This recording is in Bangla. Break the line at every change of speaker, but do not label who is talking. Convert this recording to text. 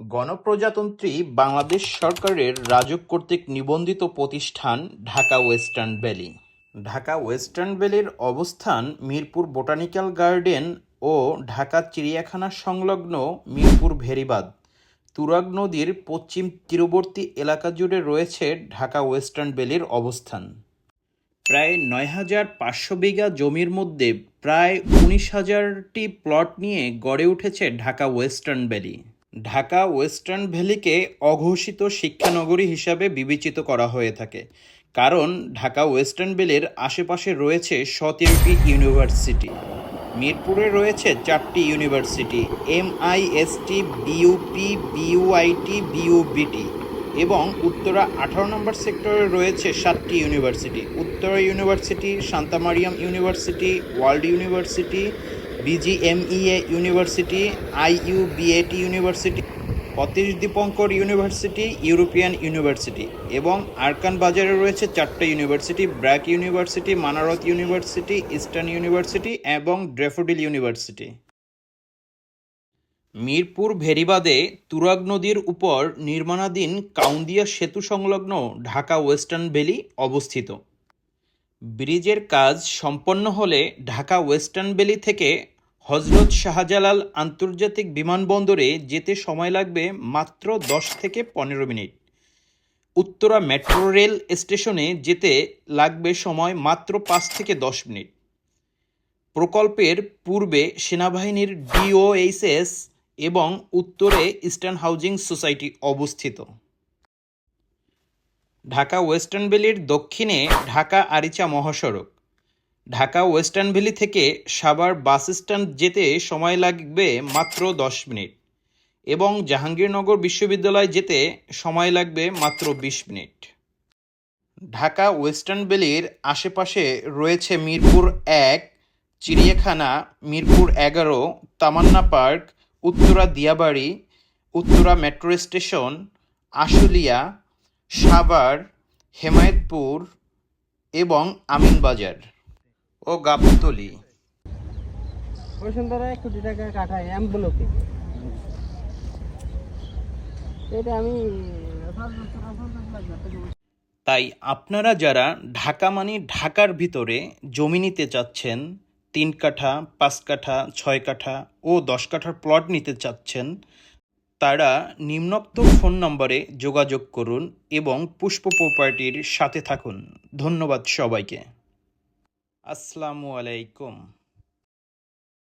গণপ্রজাতন্ত্রী বাংলাদেশ সরকারের রাজউক কর্তৃক নিবন্ধিত প্রতিষ্ঠান Dhaka western valley. Dhaka western ভ্যালির অবস্থান মিরপুর বোটানিক্যাল গার্ডেন ও ঢাকা চিড়িয়াখানা সংলগ্ন মিরপুর ভেরিবাদ। তুরাগ নদীর পশ্চিম তীরবর্তী এলাকা জুড়ে রয়েছে ঢাকা ওয়েস্টার্ন ভ্যালির অবস্থান। প্রায় নয় হাজার পাঁচশো বিঘা জমির মধ্যে প্রায় উনিশ হাজারটি প্লট নিয়ে গড়ে উঠেছে Dhaka western valley. Dhaka western ভ্যালিকে অঘোষিত শিক্ষানগরী হিসাবে বিবেচিত করা হয়ে থাকে, কারণ ঢাকা ওয়েস্টার্ন ভ্যালির আশেপাশে রয়েছে সতেরোটি ইউনিভার্সিটি। মিরপুরে রয়েছে চারটি university, MIST, BUP BUIT BUBT এবং উত্তরা আঠারো নম্বর সেক্টরে রয়েছে সাতটি university. Uttara university Shanta Mariam university, world university BGMEA university IUBAT university Atish Dipankar university, European university এবং আরকান বাজারে রয়েছে চারটে university, BRAC university, Manarat university, eastern university এবং ড্রেফোডিল ইউনিভার্সিটি। মিরপুর ভেরিবাদে তুরাগ নদীর উপর নির্মাণাধীন কাউন্দিয়া সেতু সংলগ্ন ঢাকা ওয়েস্টার্ন ভ্যালি অবস্থিত। ব্রিজের কাজ সম্পন্ন হলে ঢাকা ওয়েস্টার্ন ভ্যালি থেকে হজরত শাহজালাল আন্তর্জাতিক বিমানবন্দরে যেতে সময় লাগবে মাত্র দশ থেকে পনেরো মিনিট। উত্তরা মেট্রো রেল স্টেশনে যেতে লাগবে সময় মাত্র পাঁচ থেকে দশ মিনিট। প্রকল্পের পূর্বে সেনাবাহিনীর ডিওএইচএস এবং উত্তরে ইস্টার্ন হাউজিং সোসাইটি অবস্থিত। ঢাকা ওয়েস্টার্ন ভ্যালির দক্ষিণে ঢাকা আরিচা মহাসড়ক। ঢাকা ওয়েস্টার্ন ভ্যালি থেকে সাভার বাস স্ট্যান্ড যেতে সময় লাগবে মাত্র দশ মিনিট এবং জাহাঙ্গীরনগর বিশ্ববিদ্যালয় যেতে সময় লাগবে মাত্র বিশ মিনিট। ঢাকা ওয়েস্টার্ন ভ্যালির আশেপাশে রয়েছে মিরপুর এক, চিড়িয়াখানা, মিরপুর এগারো, Tamanna park, Uttara Diabari, Uttara metro station, Ashulia Savar Hemayetpur এবং আমিনবাজার। ও গাবতলি।
বসুন্ধরা কোটি টাকা কাঠায় এম এটা আমি
তাই আপনারা যারা ঢাকা মানে ঢাকার ভিতরে জমি নিতে চাচ্ছেন তিন কাঠা পাঁচ কাঠা ছয় কাঠা ও দশ কাঠার প্লট নিতে চাচ্ছেন তারা নিম্নোক্ত ফোন নম্বরে যোগাযোগ করুন এবং পুষ্প প্রপার্টির সাথে থাকুন। ধন্যবাদ সবাইকে। আসসালামু আলাইকুম।